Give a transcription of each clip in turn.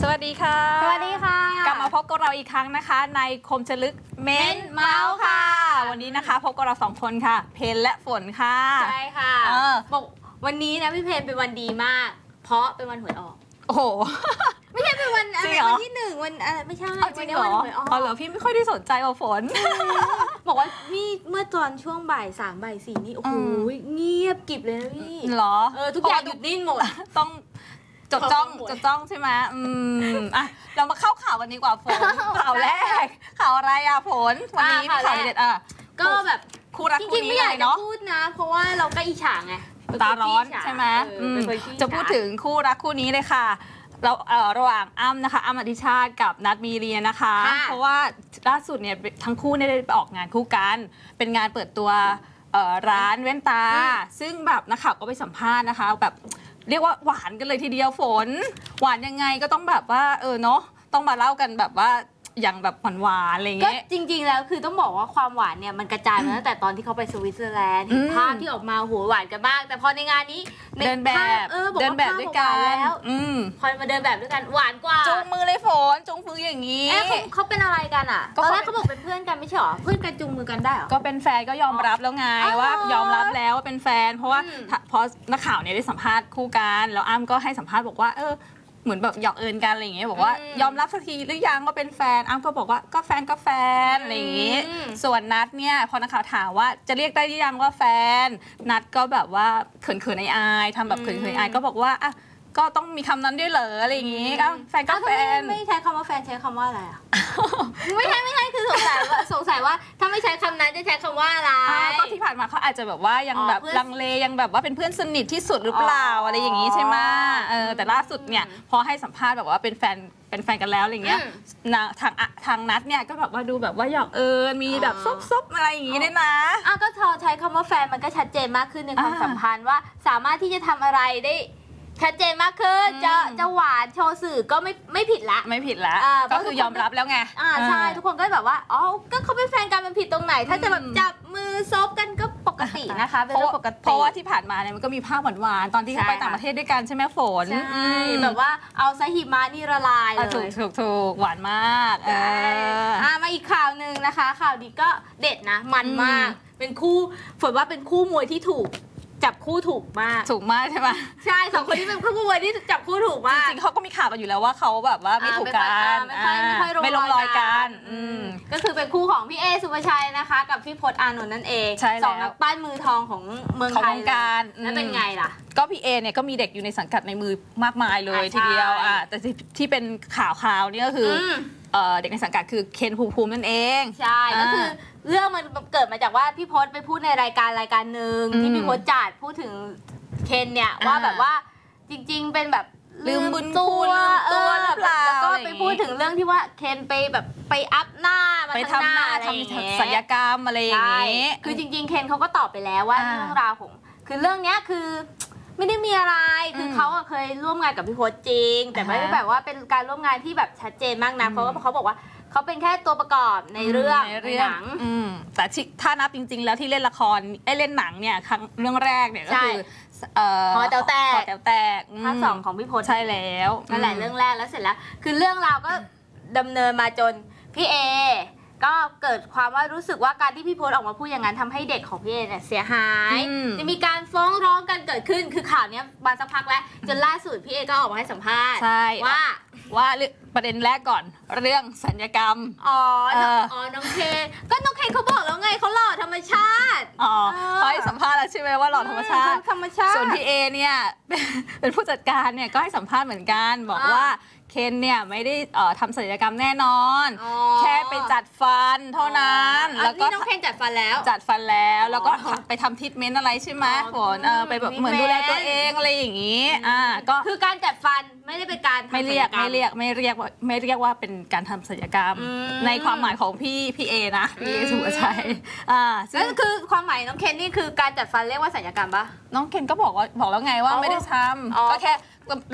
สวัสดีค่ะ สวัสดีค่ะ กลับมาพบกับเราอีกครั้งนะคะ ในคมชลึกเม้นเมาส์ค่ะ วันนี้นะคะพบกับเราสองคนค่ะ เพนและฝนค่ะใช่ค่ะเออบอกวันนี้นะพี่เพนเป็นวันดีมาก เพราะเป็นวันหวยออก โอ้โห ไม่ใช่เป็นวันอะจริไรงเหรอ วันที่หนึ่งวันอะไรไม่ใช่เอาจริงเหรอวันนี้วันหวยออกเอาเหรอพี่ไม่ค่อยได้สนใจว่าฝน บอกว่านี่เมื่อตอนช่วงบ่ายสามบ่ายสี่นี่โอ้โหอืม เงียบกริบเลยนะพี่เหรอเออทุกอย่างหยุดนิ่งหมด ต้อง จดจ้องขอความหวยจดจ้องใช่ไหมอืมอะเรามาเข้าข่าวกันดีกว่าฝนข่าวแรก ข่าวอะไรอะฝนวันนี้มีอะข่าวข่าวแรก เด็ดอะก็แบบคู่รักจคู่ริงๆนี้ไม่อยากเลยจะเนาะพูดนะ เพราะว่าเราก็อิจฉาไงตาร้อนใช่ไหมเออเป็นคนขี้อิจฉา จะพูดถึงคู่รักคู่นี้เลยค่ะเราเอ่อระหว่างอ้ำนะคะอ้ำอธิชาติกับนัดมีเรียนะคะ ค่ะ เพราะว่าล่าสุดเนี่ยทั้งคู่เนี่ยได้ไปออกงานคู่กัน เป็นงานเปิดตัวเอ่อร้านแว่นตา ซึ่งแบบนักข่าวก็ไปสัมภาษณ์นะคะ แบบ เรียกว่าหวานกันเลยทีเดียวฝน หวานยังไงก็ต้องแบบว่า เออเนาะต้องมาเล่ากันแบบว่าอย่างแบบหวานๆอะไรอย่างก็เงี้ย จริงๆแล้วคือต้องบอกว่าความหวานเนี่ยมันกระจายมาตั้งแต่ตอนที่เขาไปสวิตเซอร์แลนด์เห็นอืมภาพที่ออกมาโหหวานกันมาก แต่พอในงานนี้ในเดินแบภาพบเออบอกเดินว่าแบบภาพด้วยหกัวานนแล้วอืม พอมาเดินแบบด้วยกันหวานกว่าจุงมือเลยฝ นจุงมืออย่างนี้ เอ๊ะเขาเขาเป็นอะไรกันอะก็ตอนเขา แรกเขาบอกเป็นเพื่อนกันไม่ใช่เหรอ เพื่อนกันจุงมือกันได้เหรอ ก็เป็นแฟนก็ยอมรับแล้วไงอ๋อว่ายอมรับแล้วว่าเป็นแฟน เพราะว่าอืม ถ้าเพราะนักข่าวเนี่ยได้สัมภาษณ์คู่กันแล้วอ้ำก็ให้สัมภาษณ์บอกว่าเออเหมือนแบบหยอกเอินกันอะไรอย่างเงี้ยบอกว่าอืมยอมรับสักทีหรือยังว่าเป็นแฟนอ้ำก็บอกว่าก็แฟนก็แฟนอะไรอย่างงี้อืมส่วนนัดเนี่ยพอนักข่าวถามว่าจะเรียกได้หรือยังว่าแฟน นัดก็แบบว่าเขินเขินๆอายๆทำแบบเขินเขินอายๆก็บอกว่าอะ ก็ต้องมีคำนั้นด้วยเหรออะไรอย่างงี้ก็แฟนก็อ้าวแฟทำไมนไม่ใช้คำว่าแฟนใช้คำว่าอะไรอะ ไม่ใช่ไม่ใช่คือสงสัยว่าสงสัยว่าถ้าไม่ใช้คำนั้นจะใช้คำว่าอะไร อ่าก็ที่ผ่านมาเขาอาจจะแบบว่ายังอ๋อแบบเพื่อนลังเลยังแบบว่าเป็นเพื่อนสนิทที่สุดหรือเปล่าอ๋อออะไรอย่างนี้ใช่ไหมเออแต่ล่าสุดเนี่ยอืมพอให้สัมภาษณ์แบบว่าเป็นแฟนเป็นแฟนกันแล้วอะไรเงี้ยอืมนางทางอะทางนัดเนี่ยก็แบบว่าดูแบบว่าหยอกเอิญมีแบบอ๋อซบๆอะไรอย่างงี้ด้วยนะ อ้าวก็ทอใช้คำว่าแฟนมันก็ชัดเจนมากขึ้นในความอ่า สัมพันธ์ว่า สามารถที่จะทำอะไรได้ ชัดเจนมากขึ้นอืมจะจะหวานโชว์สื่อก็ไม่ไม่ผิดละ ไม่ผิดแล้วอ่าก็คือยอมรับแล้วไง อ่าใช่เออทุกคนก็แบบว่าอ๋อก็เขาเป็นแฟนกันมันผิดตรงไหน ถ้าจะแบบอืมจับมือซบกันก็ปกตินะคะเป็นเพราะเรื่อว่างปกติเพราะว่าที่ผ่านมาเนี่ยมันก็มีภาพหวานๆตอนที่เขาใช่ไปค่ะต่างประเทศด้วยกันใช่ไหมฝนใช่อืมแบบว่าเอาซะหิมะนี่ละลายเลอะถูกยถูกถูกหวานมากเอใช่ออ่ามาอีกข่าวหนึ่งนะคะ ข่าวนี้ก็เด็ดนะมันมากอืมเป็นคู่ฝนว่าเป็นคู่มวยที่ถูก จับคู่ถูกมากถูกมากใช่ไหมใช่สองคนที่เป็นคู่มวยที่จับคู่ถูกจมากริงๆเขาก็มีข่าวกันอยู่แล้วว่าเขาแบบว่าไม่อ่าถูกกันไม่ค่อยไม่ค่อยอ่าไม่ลงรอยกันอือืมมก็คือเป็นคู่ของพี่เอสุภาชัยนะคะ กับพี่พศอานนท์นั่นเองใช่แล้วสองนักปั้นมือทองของเมืองของไทวยงการเลยแล้วเป็นไงล่ะ ก็พี่เอเนี่ยก็มีเด็กอยู่ในสังกัดในมือมากมายเลยอ่าทีเดียวใช่ อะแต่ที่ที่เป็นข่าวคราวนี่ก็คืออมเอ่อเด็กในสังกัดคือเคนภูมิภูมินั่นเอง ใช่อ่าก็คือ เรื่องมันเกิดมาจากว่าพี่พศไปพูดในรายการรายการหนึ่งอืมที่พี่พศจัดพูดถึงเคนเนี่ยอ่าว่าแบบว่าจริง ๆ เป็นแบบลืมบุญคุณลืมตัวหรือเปล่าแล้วก็อะไรอไปย่างงี้พูดถึงเรื่องที่ว่าเคนไปแบบไปอัพหน้ามาไปทั้งทำหน้าอะไรทอย่างเงี้ยำศัลยกรรมอะไรอย่างใช่งี้ คือจริงๆ เคนเขาก็ตอบไปแล้วว่าอ่า เรื่องราวของ คือเรื่องเนี้ยคือ ไม่ได้มีอะไร คืออมเขาอะเคยร่วมงานกับพี่พศจริง แต่ไม่ได้อ่าฮะแบบว่าเป็นการร่วมงานที่แบบชัดเจนมากนะอืมเพราะว่าเขาบอกว่าเขาเป็นแค่ตัวประกอบในเรื่องในในเรื่หองนัง อืมแต่ที่ถ้านับจริง ๆ แล้วที่เล่นละครไอ้ยเล่นหนังเนี่ยครั้งเรื่องแรกเนี่ยก็ใช่คือเอ่อหอแต๋วแตก หอแต๋วแตกมภาคสองของพี่พศ ใช่แล้วนั่นแหละเรื่องแรกแล้วเสร็จแล้ว คือเรื่องราวก็ดำเนินมาจนพี่เอ ก็เกิดความว่ารู้สึกว่าการที่พี่พศออกมาพูดอย่างนั้นทำให้เด็กของพี่เอเนี่ยเสียหาย อืม จะมีการฟ้องร้องกันเกิดขึ้น คือข่าวเนี้ยมาสักพักแล้ว จนล่าสุดพี่เอก็ออกมาให้สัมภาษณ์ใช่ว่า ว่าเรื่องประเด็นแรกก่อน เรื่องสัญญกรรม อ๋อเอออ๋อ น้องเคนก็น้องเคนเขาบอกแล้วไงเขาหล่อธรรมชาติอ๋อเออเขาให้สัมภาษณ์แล้วใช่ไหมว่าหล่อธรรมชาติ ธรรมชาติ ส่วนพี่เอเนี่ย เป็นเป็นผู้จัดการเนี่ยก็ให้สัมภาษณ์เหมือนกัน บอกอ่า ว่า เคนเนี่ยไม่ได้เอ่อทำศัลยกรรมแน่นอน อ๋อ แค่ไปจัดฟันเท่านั้น อ๋อแล้วก็นี่น้องเคนจัดฟันแล้ว จัดฟันแล้วแล้วก็อ๋อไปทำทิทเมนต์อะไรใช่ไหมอ๋อฝนเออไปแบบมีเหมือนดูแลตัวเมนต์เองอะไรอย่างนี้อ่าก็คือการจัดฟันไม่ได้เป็นการทำไม่เรียกศัลไม่เรียกไม่เรียกว่าไม่เรียกว่าเป็นการทำศัลยกรรม อืม ในความหมายของพี่พี่เอนะพี่เออืมสุภาชัยอ่าซึ่นั่งนคือความหมายน้องเคนนี่คือการจัดฟันเรียกว่าศัลยกรรมปะ น้องเคนก็บอกว่าบอกแล้วไงว่าอ๋อไม่ได้ทอ๋อำก็แค่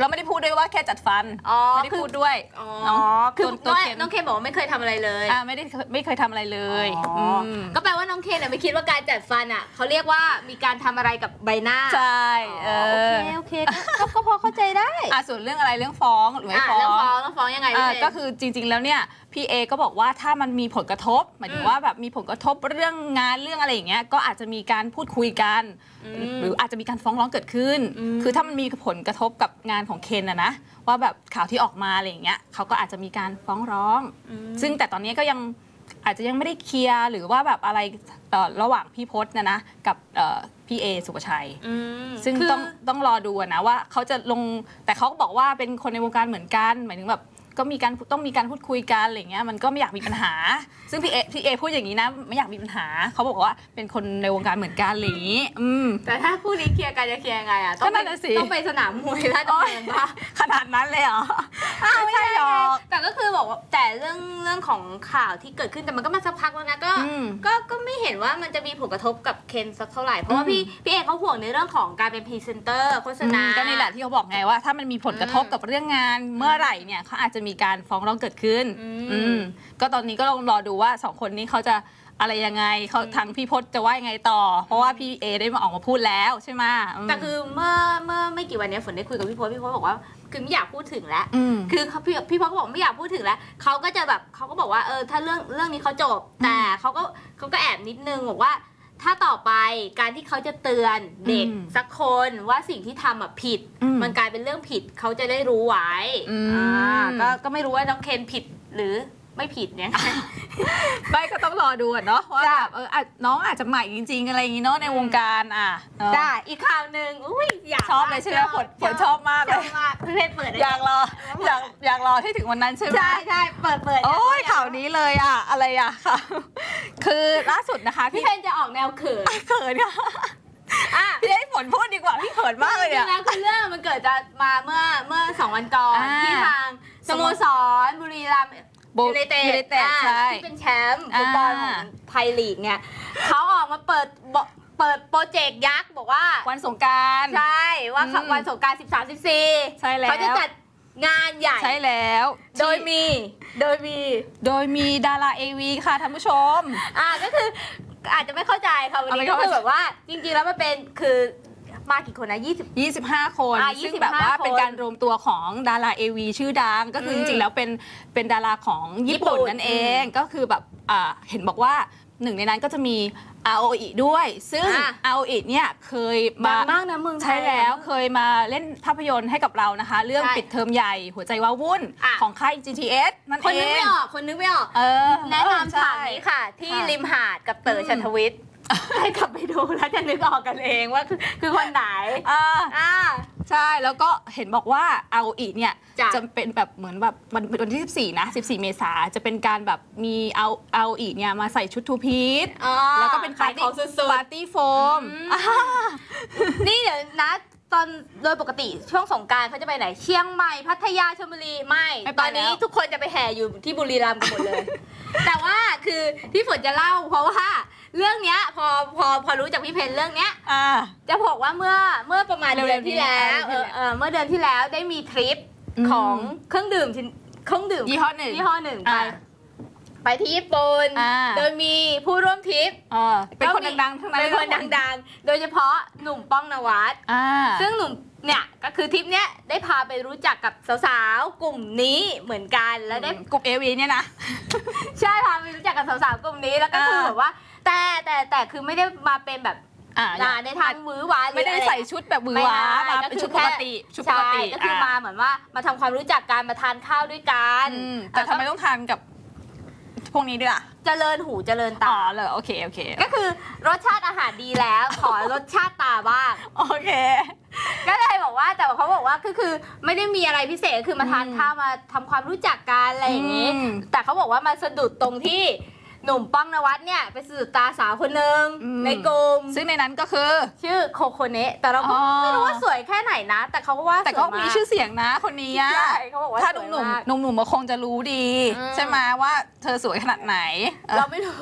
เราไม่ได้พูดด้วยว่าแค่จัดฟันอ๋อไม่ได้คือพูดด้วยอ๋อน้องคือตัวตัวน้องเคนน้องเคนบอกว่าไม่เคยทำอะไรเลยอ่าไม่ได้ไม่เคยทำอะไรเลยอ๋ออมก็แปลว่าน้องเคนน่ะไม่คิดว่าการจัดฟันอะเขาเรียกว่ามีการทำอะไรกับใบหน้าใช่เออ๋อโออเคโอเคก็ก็พอเข้าใจได้อะส่วนเรื่องอะไรเรื่องฟ้องหรือไม่อะฟ้อเรื่องงฟ้องต้องฟ้องยังไงอ่าพี่เจนก็คือจริง ๆแล้วเนี่ย พี่เอก็บอกว่าถ้ามันมีผลกระทบหมายถึอืงมว่าแบบมีผลกระทบเรื่องงานเรื่องอะไรอย่างเงี้ยก็อาจจะมีการพูดคุยกันมหรืออาจจะมีการฟ้องร้องเกิดขึ้นอืมคือถ้ามันมีผลกระทบกับงานของเคนนะนะว่าแบบข่าวที่ออกมาอะไรอย่างเงี้ยเขาก็อาจจะมีการฟ้องร้องมซึ่งแต่ตอนนี้ก็ยังอาจจะยังไม่ได้เคลียร์หรือว่าแบบอะไรเอ่อระหว่างพี่พศนะนะกับเอ่อพี่เอสุปชัยอืมซึ่งคือต้องต้องรอดูอะนะว่าเขาจะลงแต่เขาก็บอกว่าเป็นคนในวงการเหมือนกัน หมายถึงแบบ ก็มีการต้องมีการพูดคุยกันอะไรเงี้ยมันก็ไม่อยากมีปัญหา ซึ่งพี่เอพี่เอพูดอย่างนี้นะ ไม่อยากมีปัญหาเขาบอกว่าเป็นคนในวงการเหมือนกันอะไรอย่างนี้ อืม แต่ถ้าคู่นี้เคลียร์กันจะเคลียร์ยังไงอะต้องก็นั่ไปนน่ะสิ ต้องไปสนามมวยราชดำเนินปะขนาดนั้นเลยเหรอ อ้าวไม่ใช่ แต่เรื่องเรื่องของข่าวที่เกิดขึ้นแต่มันก็มาสักพักแล้วนะก็อืมก็ก็ไม่เห็นว่ามันจะมีผลกระทบกับเคนสักเท่าไหร่เพราะว่าอืมพี่พี่เอกเขาห่วงในเรื่องของการเป็นพรีเซนเตอร์โฆษอืณามก็นี่แหละที่เขาบอกไงว่า ถ้ามันมีผลกระทบอืมกับเรื่องงานเมื่อไหร่เนี่ยเขาอาจจะมีการฟ้องร้องเกิดขึ้นอืม อืมก็ตอนนี้ก็ลองรอดูว่าสองคนนี้เขาจะอะไรยังไงเขาอืมทางพี่พศจะว่ายังไงต่อ เพราะว่าพี่เอได้มาออกมาพูดแล้วใช่ไหมม แต่คือเมื่อเมื่อไม่กี่วันเนี้ยฝนได้คุยกับพี่พศพี่พศบอกว่า คือไม่อยากพูดถึงแล้วอืมคือเขาพี่พี่พศก็บอกไม่อยากพูดถึงแล้วเขาก็จะแบบเขาก็บอกว่าเออถ้าเรื่องเรื่องนี้เขาจบ แต่เขาก็เขาก็แอบนิดนึงบอกว่าถ้าต่อไปการที่เขาจะเตือนเด็กอืมสักคนว่าสิ่งที่ทำอะผิดอืมมันกลายเป็นเรื่องผิดเขาจะได้รู้ไว้อืมอ่าก็ก็ไม่รู้ว่าน้องเคนผิดหรือไม่ผิดเนี่ย ไม่ก็ต้องรอดูอะเนาะว่าจ้ะแบบเอออาจน้องอาจจะใหม่จริง ๆ อะไรอย่างงี้เนาะในวงการอะเนอะได้อีกข่าวหนึ่งอุ้ยอยากชอบเลยใช่ไหมฝนฝนชอบมากเลชอยบมากเพื่อนเปิดได้อยากรออยากอยากรอให้ถึงวันนั้นใช่ไหม ใช่ใช่เปิดเปิดโอ้ยข่าวนี้เลยอะ อะไรอะค่ะ คือล่าสุดนะคะพี่พี่เพนจะออกแนวเขินเขินค่ะอะ พี่ให้ฝนพูดดีกว่า พี่เขินมากเลยจริอะ งๆแล้วคือเรื่องมันเกิดจะมาเมื่อเมื่อสองวันก่อนอ่าที่ทางสโมสรบุรีรัมย์ บุยูไนเต็ด United อ่าใช่ ที่เป็นแชมป์ฟุตบอลขอ่า องไทยลีกเนี่ยเขาออกมาเปิดบอกเปิดโปรเจกต์ยักษ์บอกว่า วันสงกราร ใช่ว่าอืมวันสงกราร13 14ใช่แล้ว เขาจะจัดงานใหญ่ ใช่แล้วโดยที่มีโดยมีโดยมีดาราเอวีค่ะท่านผู้ชม อ่าก็คืออาจจะไม่เข้าใจค่ะวันนี้เอาไม่ก็เข้าใจคือแบบว่าจริงๆแล้วมันเป็นคือ มากี่คนนะ20 25 คนอ่าซึ่ง25แบบว่าคนเป็นการรวมตัวของดาราเอวีชื่อดังก็คืออืจมริงๆแล้วเป็นเป็นดาราของญี่ปุ่นญี่ปุ่นนั่นเองก็คือแบบอ่าเห็นบอกว่าหนึ่งในนั้นก็จะมีอาโออิด้วย ซึ่งอะ อาโออิเนี่ยเคยดัมางมากนะเมืองไทย ใช่แล้วเคยมาเล่นภาพยนตร์ให้กับเรานะคะ เรื่องใช่ปิดเทอมใหญ่หัวใจว้าวุ่นอะ ของค่าย GTS นั่นคนเอนึกงไม่ออกคนนึกไม่ออก เออแนะนำใช่ฉากนี้ค่ะ ที่ค่ะริมหาดกับเต๋ออืมชันทวิทย์ ให้กลับไปดูแล้วจะนึกออกกันเองว่าคือคือคนไหนอ่าอ่า ใช่แล้วก็เห็นบอกว่าอาโออิเนี่ยจ้ะ จะเป็นแบบเหมือนแบบวันวันที่ 14 นะ 14 เมษาจะเป็นการแบบมีเอาอาโออิเนี่ยมาใส่ชุดทูพีชอ๋อแล้วก็เป็นขาปายร์ขตี้องสุดปาร์ตี้โฟมอืมๆนี่เดี๋ยวนะ ตอนโดยปกติช่วงสงกรารเขาจะไปไหนเชียงใหม่พัทยาชลบุรีไม่ไม่ไปตอนนี้แล้ว ทุกคนจะไปแห่อยู่ที่บุรีรัมย์กันหมดเลย แต่ว่าคือพี่ฝนจะเล่า เพราะว่าเรื่องเนี้ยพอพอพอรู้จากพี่เพนเรื่องเนี้ย อ่า จะบอกว่าเมื่อเมื่อประมาณเร็วๆเดือนที่แล้วนี้เออเออเมื่อเดือนที่แล้วได้มีทริปอืม ของเครื่องดื่มชิ้นเครื่องดื่มยี่ห้อหนึ่งยี่ห้อหนึ่งไปอ่า ไปที่ญี่ปุ่น อ่า โดยมีผู้ร่วมทริปเออเป็นคนดังๆทั้งนั้นเป็นคนดังๆ โดยเฉพาะหนุ่มป้องนวัด อ่า ซึ่งหนุ่มเนี่ยก็คือทริปเนี้ยได้พาไปรู้จักกับสาวๆ กลุ่มนี้เหมือนกันแล้วได้ กลุ่มเอวีเนี่ยนะ ใช่พาไปรู้จักกับสาวๆกลุ่มนี้แล้วก็คืออ่าแบบว่า แต่แต่แต่คือไม่ได้มาเป็นแบบอ่าอ่าในทางมือหวานหรือไม่ได้อะร ใส่ชุดแบบมือหวามาเป็นชุดปกติชุดปกติใช่ก็คือมาเหมือนว่ามาทำความรู้จักกันมาทานข้าวด้วยกันอืมแต่ทำไมต้องทานกับ พวกนี้ด้วยอะเจริญหูเจริญอ๋ตา อเลยโอเคโอเคก็คือรสชาติอาหารดีแล้ว ขอรสชาติตาบ้าง โอเค ก็เลยบอกว่าแต่ว่าเขาบอกว่าก็คือไม่ได้มีอะไรพิเศษก็คือมาทานอืมข้าวมาทำความรู้จักกันอะไรอย่างนี้ อืม แต่เขาบอกว่ามาสะดุดตรงที่ หนุ่มป้องนวัดเนี่ยไปสะดุดตาสาวคนหนึ่งอืม ในกลุ่มซึ่งในนั้นก็คือ ชื่อโคโคเนะแต่เราก็อ๋อ ไม่รู้ว่าสวยแค่ไหนนะ แต่เขาก็ว่าแต่ก็สวยามีชื่อเสียงนะคนนี้อะใช่เขาบอกว่าถ้าสวยหนุ่มมาก ๆหนุ่มๆมาคงจะรู้ดี อืม ใช่ไหมว่าเธอสวยขนาดไหนเออเราไม่รู้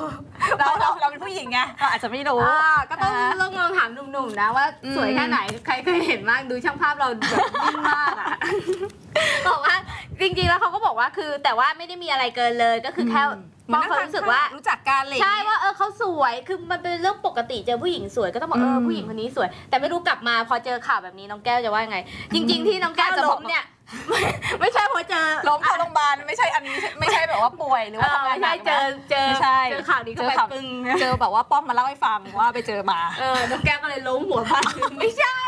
เราเราเราเป็นผู้หญิงไงเราอาจจะไม่รู้ อ่าก็ต้องอ่าลองลองถามหนุ่มๆนะว่าอืม สวยแค่ไหนใครเคยเห็นบ้างดูช่างภาพเราแบบนิ่งมากอะ บอกว่าจริงๆแล้วเขาก็บอกว่าคือ แต่ว่าไม่ได้มีอะไรเกินเลยก็คือแค่ เหมืป้ออนงเขารู้สึกว่า รู้จักกันเลยใช่ว่าเออเขาสวยคือมันเป็นเรื่องปกติเจอผู้หญิงสวยก็ต้องบอกเอออืมผู้หญิงคนนี้สวย แต่ไม่รู้กลับมาพอเจอข่าวแบบนี้น้องแก้วจะว่ายังไง จริง ๆ ที่น้องแก้วอาจจะบล้อกมเนี่ย ไม่ไม่ใช่เพราะเจอล้มเข้าโรงพยาบาลไม่ใช่อันนี้ไม่ใช่แบบว่าป่วยหรือเอว่าอทำงานไม่หนัใช่กเจอนะเจอไม่ใช่เจอข่าวนี้ก็เจอไปข่าว ปึ้งเจอแบบว่าป้อมมาเล่าให้ฟังว่าไปเจอมา เออน้องแก้วก็เลยล้มหัวฟาดพื้นไม่ใช่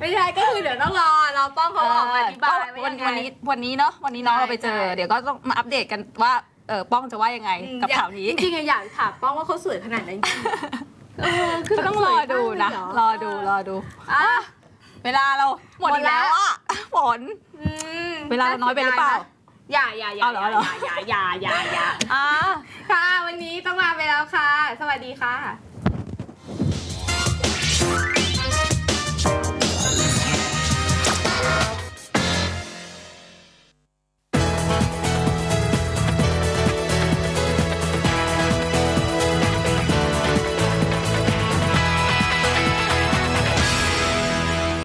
ไม่ใช่ก็คือเดี๋ยวต้องรอรอป้องเขาออกมาอธิบายก็ว่าวันยังไง วันนี้วันนี้เนาะวันนี้น้องใช่เราไปเจอ ใช่ เดี๋ยวก็ต้องมาอัปเดตกันว่า เออป้องจะว่ายังไงอืมกับอยข่าวนี้ จริงๆอะอยากถามป้องว่าเขาสวยขนาดไหนจริงๆเออคือก็ต้องรอดูนะสวยมากเลยเหรอดูรอดูอะเวลาเราหมดหมอีดกแล้แล้ววอะฝนอืมเวลาเราน้อยไปหรือเปล่าอย่าอย่าอย่าเอาเหรอเอาเหรออย่าอย่าอย่าอย่าอย่าอ่าค่ะวันนี้ต้องลาไปแล้วค่ะ สวัสดีค่ะ